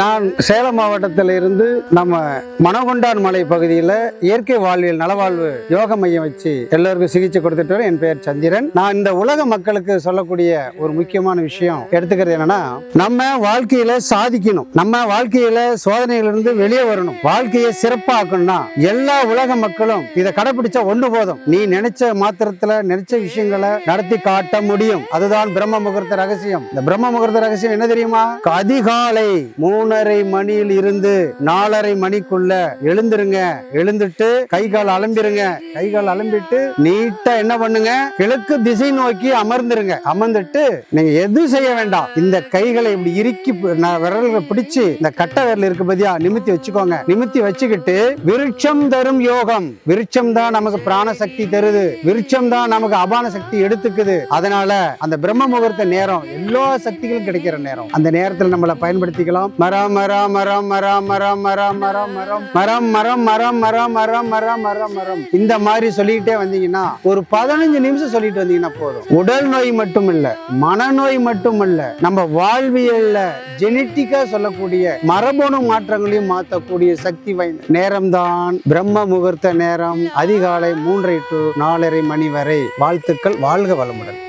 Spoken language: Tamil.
நான் சேலம் மாவட்டத்தில் இருந்து நம்ம மணகொண்டான் மலை பகுதியில் இயற்கை வாழ்வியல் நலவாழ்வு யோக மையம் வச்சு எல்லாருக்கும் சிகிச்சை கொடுத்துட்டு வரேன். என் பெயர் சந்திரன். நான் இந்த உலக மக்களுக்கு சொல்லக்கூடிய ஒரு முக்கியமான விஷயம் எடுத்துக்கிறது என்னன்னா நம்ம வாழ்க்கையில சாதிக்கணும். நம்ம வாழ்க்கையில சோதனையிலிருந்து வெளியே வரணும். வாழ்க்கையை சிறப்பாக்கணும்னா எல்லா உலக மக்களும் இதை கடைபிடிச்சா ஒன்று போதும். நீ நினைச்ச மாத்திரத்துல நினைச்ச விஷயங்களை நடத்தி காட்ட முடியும். அதுதான் பிரம்ம முகூர்த்த ரகசியம். இந்த பிரம்ம முகூர்த்த ரகசியம் என்ன தெரியுமா? அதிகாலை மூணரை மணியில் இருந்து நாலரை மணிக்குள்ள எழுந்துருங்க. எழுந்துட்டு கை கால் அலம்பிருங்க. கை கால் அலம்பிட்டு நீட்டா என்ன பண்ணுங்க? கிழக்கு திசை நோக்கி அமர்ந்துருங்க. அமர்ந்துட்டு நீங்க எதுவும் செய்ய வேண்டாம். இந்த கைகளை இப்படி இறுக்கி விரல்களை பிடிச்சு இந்த கட்ட விரல் இருக்கு பத்தியா? நிமித்தி வச்சுக்கோங்க. நிமித்தி வச்சுக்கிட்டு விருட்சம் தரும் யோகம். விருட்சம் தான் நமக்கு பிராண சக்தி தருது. விருட்சம் தான் நமக்கு அபான சக்தி எடுத்துக்குது. அதனால அந்த பிரம்ம முகூர்த்த நேரம் எல்லா சக்திகளும் கிடைக்கிற நேரம். அந்த நேரத்தில் நம்மளை பயன்படுத்திக்கலாம். மரம் மரம் மரம் மரம் மரம் மரம் மரம் மரம் மரம் மரம் மரம் மரம் மரம் மரம் மரம் மரம் இந்த மாதிரி சொல்லிக்கிட்டே வந்தீங்கன்னா ஒரு பதினஞ்சு நிமிஷம் சொல்லிட்டு வந்தீங்கன்னா போதும் உடல் நோய் மட்டும் இல்ல மனநோய் மட்டும் இல்ல நம்ம வாழ்வியல்ல ஜெனட்டிக்கா சொல்லக்கூடிய மரபணு மாற்றங்களையும் மாற்றக்கூடிய சக்தி வாய்ந்த நேரம்தான் பிரம்ம முகூர்த்த நேரம் அதிகாலை மூன்றரை டு நாலரை மணி வரை வாழ்த்துக்கள் வாழ்க வளமுடன்